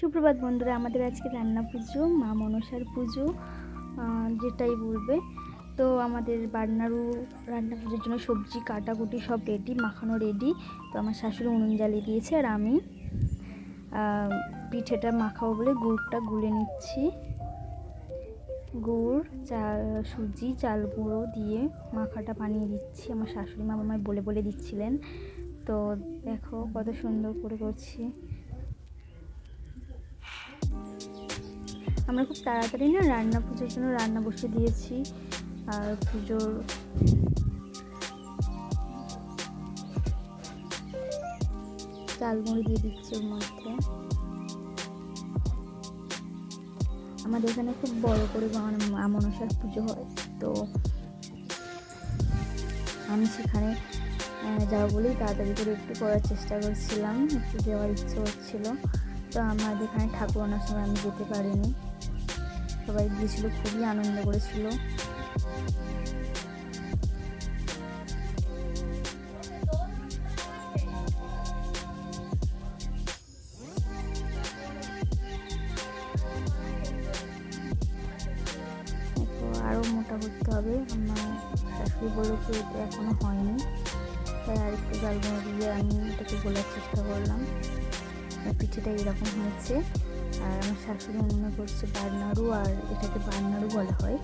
সুপ্রভাত বন্ধুরা, আমাদের আজকে রান্না পুজো, মা মনসার পুজো যেটাই বলবে। তো আমাদের বান্নারু রান্না পুজোর জন্য সবজি, কাটাকুটি সব রেডি মাখানো রেডি তো আমার শাশুড়ি উনুন জ্বালিয়ে দিয়েছে আর আমি পিঠেটা মাখাবো বলে গুড়টা গুলে নিচ্ছি। গুড় চাল সুজি, চাল গুঁড়ো দিয়ে মাখাটা বানিয়ে দিচ্ছি। আমার শাশুড়ি মা আমায় বলে বলে দিচ্ছিলেন। তো দেখো কত সুন্দর করে করছি। আমরা খুব তাড়াতাড়ি না রান্না পুজোর জন্য রান্না বসে দিয়েছি। আর পুজোর চালমুড়ি দিয়ে দিচ্ছি ওর মধ্যে। আমাদের এখানে খুব বড় করে মনসার পুজো হয়, তো আমি সেখানে যাব বলেই তাড়াতাড়ি করে একটু করার চেষ্টা করছিলাম, একটু দেওয়ার ইচ্ছে হচ্ছিল তো আমাদের এখানে ঠাকুর আনার সময় আমি যেতে পারিনি। সবাই গিয়েছিল, খুবই আনন্দ করেছিল। আরও মোটা করতে হবে। আমার শাশুড়ি বলল এটা এখনও হয়নি। তাই আর একটু জালগুঁড়ো দিয়ে আমি এটাকে গোলার চেষ্টা করলাম। পিঠেটা এরকম হয়েছে। আর আমার শাশুড়ি মনে করছে বারনাড়ু আর এটাকে বারনাড়ু বলা হয়।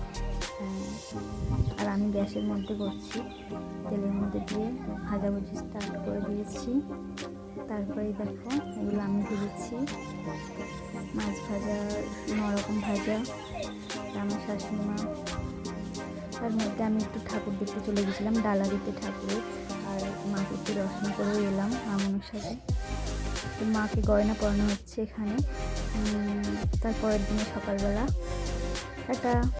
আর আমি গ্যাসের মধ্যে করছি। তেলের মধ্যে দিয়ে ভাজাভুজি স্টার্ট করে দিয়েছি। তারপরে দেখো এগুলো আমি ভেজেছি। মাছ ভাজা নরকম ভাজা। আমার শাশুড়ি মা, তার মধ্যে আমি একটু ঠাকুর দেখতে চলে গেছিলাম, ডালা দিতে ঠাকুরের আর মাকে একটু দর্শন করে এলাম, মামনের সাথে। তো মাকে গয়না পরানো হচ্ছে এখানে। তারপরের দিনে সকালবেলা একটা